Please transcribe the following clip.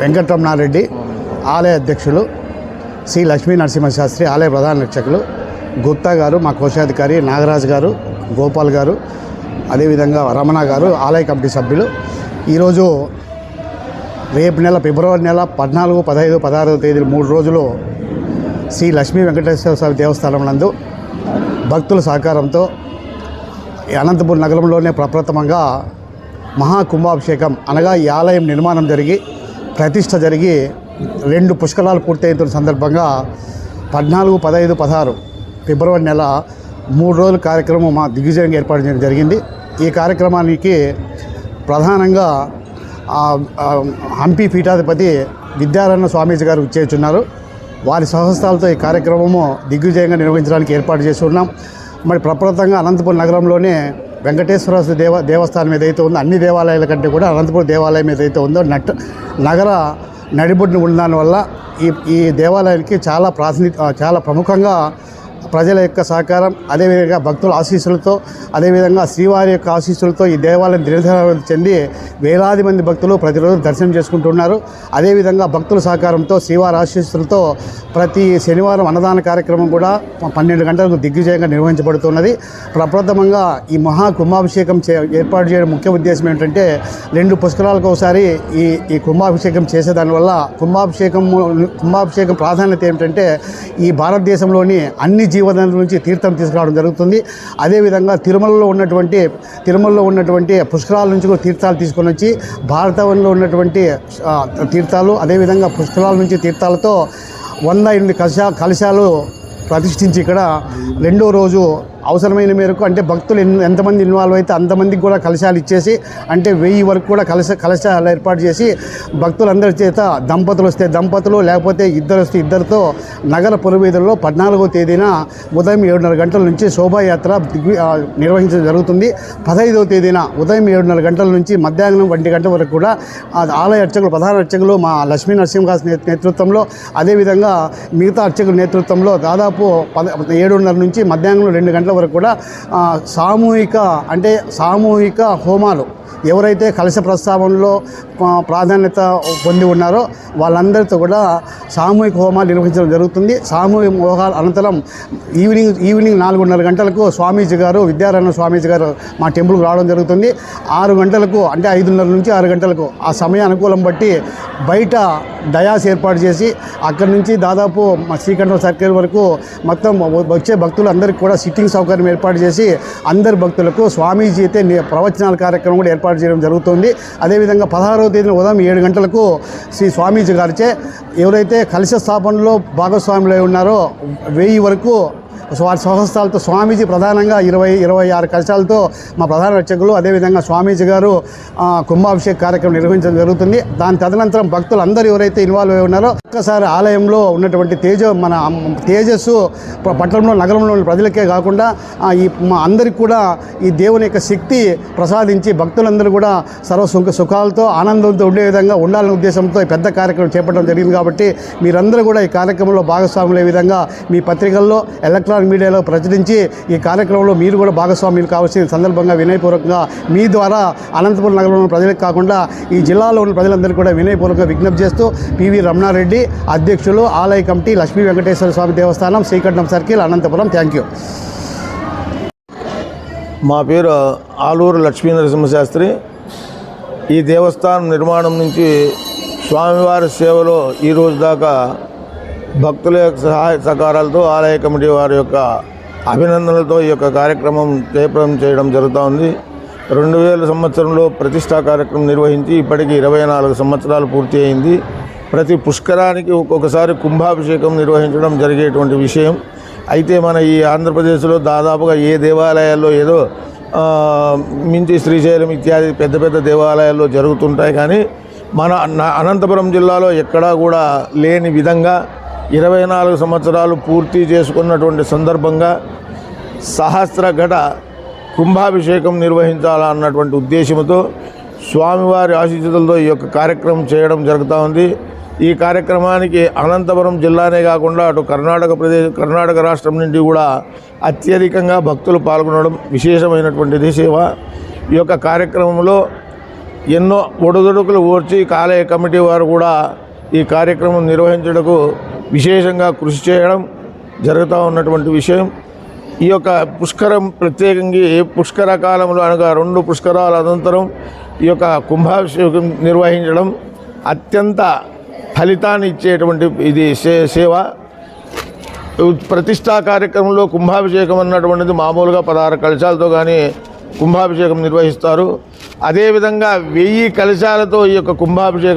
వెంకటరమణారెడ్డి ఆలయ అధ్యక్షులు శ్రీ లక్ష్మీ నరసింహశాస్త్రి ఆలయ ప్రధాన రక్షకులు గుప్తా గారు మా కోశాధికారి నాగరాజు గారు గోపాల్ గారు అదేవిధంగా రమణ గారు ఆలయ కమిటీ సభ్యులు. ఈరోజు రేపు నెల ఫిబ్రవరి నెల పద్నాలుగు పదహైదు పదహారవ తేదీలు మూడు రోజులు శ్రీ లక్ష్మీ వెంకటేశ్వర స్వామి దేవస్థానం నందు భక్తుల సహకారంతో అనంతపురం నగరంలోనే ప్రప్రథమంగా మహాకుంభాభిషేకం అనగా ఈ ఆలయం నిర్మాణం జరిగి ప్రతిష్ట జరిగి రెండు పుష్కరాలు పూర్తయిన సందర్భంగా పద్నాలుగు పదహైదు పదహారు ఫిబ్రవరి నెల మూడు రోజుల కార్యక్రమం మా దిగ్విజయంగా ఏర్పాటు చేయడం జరిగింది. ఈ కార్యక్రమానికి ప్రధానంగా హంపి పీఠాధిపతి విద్యారాయణ స్వామీజీ గారు ఇచ్చేస్తున్నారు వారి సహస్తాలతో ఈ కార్యక్రమము దిగ్విజయంగా నిర్వహించడానికి ఏర్పాటు చేసి ఉన్నాం. మరి ప్రప్రథంగా అనంతపురం నగరంలోనే వెంకటేశ్వర దేవ దేవస్థానం ఏదైతే ఉందో అన్ని దేవాలయాల కంటే కూడా అనంతపురం దేవాలయం ఏదైతే ఉందో నట్ నగర నడిబొడ్డున ఉండడం వల్ల ఈ ఈ దేవాలయానికి చాలా ప్రాతినిధ్య చాలా ప్రముఖంగా ప్రజల యొక్క సహకారం అదేవిధంగా భక్తుల ఆశీస్సులతో అదేవిధంగా శ్రీవారి యొక్క ఆశీస్సులతో ఈ దేవాలయం దీర్ఘారం చెంది వేలాది మంది భక్తులు ప్రతిరోజు దర్శనం చేసుకుంటున్నారు. అదేవిధంగా భక్తుల సహకారంతో శ్రీవారి ఆశీస్సులతో ప్రతి శనివారం అన్నదాన కార్యక్రమం కూడా పన్నెండు గంటలకు దిగ్విజయంగా నిర్వహించబడుతున్నది. ప్రప్రథమంగా ఈ మహా కుంభాభిషేకం చే ఏర్పాటు చేయడం ముఖ్య ఉద్దేశం ఏంటంటే రెండు పుష్కరాలకు ఒకసారి ఈ ఈ కుంభాభిషేకం చేసేదానివల్ల కుంభాభిషేకం కుంభాభిషేకం ప్రాధాన్యత ఏమిటంటే ఈ భారతదేశంలోని అన్ని జీవనదుల నుంచి తీర్థం తీసుకురావడం జరుగుతుంది. అదేవిధంగా తిరుమలలో ఉన్నటువంటి తిరుమలలో ఉన్నటువంటి పుష్కరాల నుంచి కూడా తీర్థాలు తీసుకొని వచ్చి భారతంలో ఉన్నటువంటి తీర్థాలు అదేవిధంగా పుష్కరాల నుంచి తీర్థాలతో వంద ఎనిమిది కలశా కలశాలు ప్రతిష్ఠించి ఇక్కడ రెండో రోజు అవసరమైన మేరకు అంటే భక్తులు ఎంతమంది ఇన్వాల్వ్ అయితే అంతమందికి కూడా కలశాలు ఇచ్చేసి అంటే వెయ్యి వరకు కూడా కలశ కలశాలు ఏర్పాటు చేసి భక్తులందరి చేత దంపతులు వస్తే దంపతులు లేకపోతే ఇద్దరు వస్తే ఇద్దరితో నగర పురవీధుల్లో పద్నాలుగో తేదీన ఉదయం ఏడున్నర గంటల నుంచి శోభాయాత్ర నిర్వహించడం జరుగుతుంది. పదహైదవ తేదీన ఉదయం ఏడున్నర గంటల నుంచి మధ్యాహ్నం ఒంటి గంటల వరకు కూడా ఆలయ అర్చకులు ప్రధాన అర్చకులు మా లక్ష్మీ నరసింహదాస్ నేతృత్వంలో అదేవిధంగా మిగతా అర్చకుల నేతృత్వంలో దాదాపు పద ఏడున్నర నుంచి మధ్యాహ్నం రెండు గంటల వరకు కూడా సామూహిక అంటే సామూహిక హోమాలు ఎవరైతే కలశ ప్రస్తావనలో ప్రాధాన్యత పొంది ఉన్నారో వాళ్ళందరితో కూడా సామూహిక హోమాలు నిర్వహించడం జరుగుతుంది. సామూహిక హోమాల అనంతరం ఈవినింగ్ ఈవినింగ్ నాలుగున్నర గంటలకు స్వామీజీ గారు విద్యారాయణ స్వామీజీ గారు మా టెంపుల్కి రావడం జరుగుతుంది. ఆరు గంటలకు అంటే ఐదున్నర నుంచి ఆరు గంటలకు ఆ సమయ అనుకూలం బట్టి బయట డయాస్ ఏర్పాటు చేసి అక్కడి నుంచి దాదాపు మా శ్రీకంఠం సర్కిల్ వరకు మొత్తం వచ్చే భక్తులందరికీ కూడా సిట్టింగ్ సౌకర్యం ఏర్పాటు చేసి అందరి భక్తులకు స్వామీజీ అయితే ప్రవచనాల కార్యక్రమం కూడా ఏర్పాటు చేయడం జరుగుతుంది. అదేవిధంగా పదహారవ తేదీన ఉదయం ఏడు గంటలకు శ్రీ స్వామీజీ గారిచే ఎవరైతే కలశ స్థాపనలో భాగస్వాములై ఉన్నారో వెయ్యి వరకు వారి స్వహస్తాలతో స్వామీజీ ప్రధానంగా ఇరవై ఇరవై ఆరు కలశాలతో మా ప్రధాన రక్షకులు అదేవిధంగా స్వామీజీ గారు కుంభాభిషేక్ కుంభాభిషేక కార్యక్రమం నిర్వహించడం జరుగుతుంది. దాని తదనంతరం భక్తులు అందరూ ఎవరైతే ఇన్వాల్వ్ అయి ఉన్నారో ఒక్కసారి ఆలయంలో ఉన్నటువంటి తేజ మన తేజస్సు పట్టణంలో నగరంలో ఉన్న ప్రజలకే కాకుండా ఈ మా అందరికి కూడా ఈ దేవుని యొక్క శక్తి ప్రసాదించి భక్తులందరూ కూడా సర్వ సుఖ సుఖాలతో ఆనందంతో ఉండే విధంగా ఉండాలనే ఉద్దేశంతో పెద్ద కార్యక్రమం చేపట్టడం జరిగింది కాబట్టి మీరందరూ కూడా ఈ కార్యక్రమంలో భాగస్వాములే విధంగా మీ పత్రికల్లో ఎలక్ట్రానిక్ మీడియాలో ప్రచురించి ఈ కార్యక్రమంలో మీరు కూడా భాగస్వామ్యులు కావాల్సిన సందర్భంగా వినయపూర్వకంగా మీ ద్వారా అనంతపురం నగరంలో ఉన్న ప్రజలకు కాకుండా ఈ జిల్లాలో ఉన్న ప్రజలందరికీ కూడా వినయపూర్వకంగా విజ్ఞప్తి చేస్తూ పివి రమణారెడ్డి అధ్యక్షులు ఆలయ committee Lakshmi Venkateswara Swamy Devasthanam Srikantam circle Anantapuram. Thank you మా పేరు ఆలూరు లక్ష్మీ నరసింహశాస్త్రి. ఈ దేవస్థానం నిర్మాణం నుంచి స్వామివారి సేవలో ఈ రోజు దాకా భక్తుల యొక్క సహాయ సహకారాలతో ఆలయ కమిటీ వారి యొక్క అభినందనలతో ఈ యొక్క కార్యక్రమం జయప్రదం చేయడం జరుగుతూ ఉంది. రెండు వేల సంవత్సరంలో ప్రతిష్టా కార్యక్రమం నిర్వహించి ఇప్పటికి ఇరవై నాలుగు సంవత్సరాలు పూర్తి అయింది. ప్రతి పుష్కరానికి ఒక్కొక్కసారి కుంభాభిషేకం నిర్వహించడం జరిగేటువంటి విషయం. అయితే మన ఈ ఆంధ్రప్రదేశ్లో దాదాపుగా ఏ దేవాలయాల్లో ఏదో మించి శ్రీశైలం ఇత్యాది పెద్ద పెద్ద దేవాలయాల్లో జరుగుతుంటాయి కానీ మన అనంతపురం జిల్లాలో ఎక్కడా కూడా లేని విధంగా ఇరవై నాలుగు సంవత్సరాలు పూర్తి చేసుకున్నటువంటి సందర్భంగా సహస్రఘట కుంభాభిషేకం నిర్వహించాలన్నటువంటి ఉద్దేశంతో స్వామివారి ఆశీస్సులతో ఈ యొక్క కార్యక్రమం చేయడం జరుగుతూ ఉంది. ఈ కార్యక్రమానికి అనంతపురం జిల్లానే కాకుండా అటు కర్ణాటక ప్రదేశ్ కర్ణాటక రాష్ట్రం నుండి కూడా అత్యధికంగా భక్తులు పాల్గొనడం విశేషమైనటువంటిది సేవ. ఈ యొక్క కార్యక్రమంలో ఎన్నో ఒడిదుడుకులు ఓర్చి కాలేయ కమిటీ వారు కూడా ఈ కార్యక్రమం నిర్వహించడకు విశేషంగా కృషి చేయడం జరుగుతూ ఉన్నటువంటి విషయం. ఈ యొక్క పుష్కరం ప్రత్యేకంగా పుష్కర కాలంలో అనగా రెండు పుష్కరాల అనంతరం ఈ యొక్క కుంభాభిషేకం నిర్వహించడం అత్యంత ఫలితాన్ని ఇచ్చేటువంటి ఇది సే- సేవ. ప్రతిష్టా కార్యక్రమంలో కుంభాభిషేకం అన్నటువంటిది మామూలుగా పదహారు కలశాలతో కానీ కుంభాభిషేకం నిర్వహిస్తారు. అదేవిధంగా వెయ్యి కలశాలతో ఈ యొక్క కుంభాభిషేకం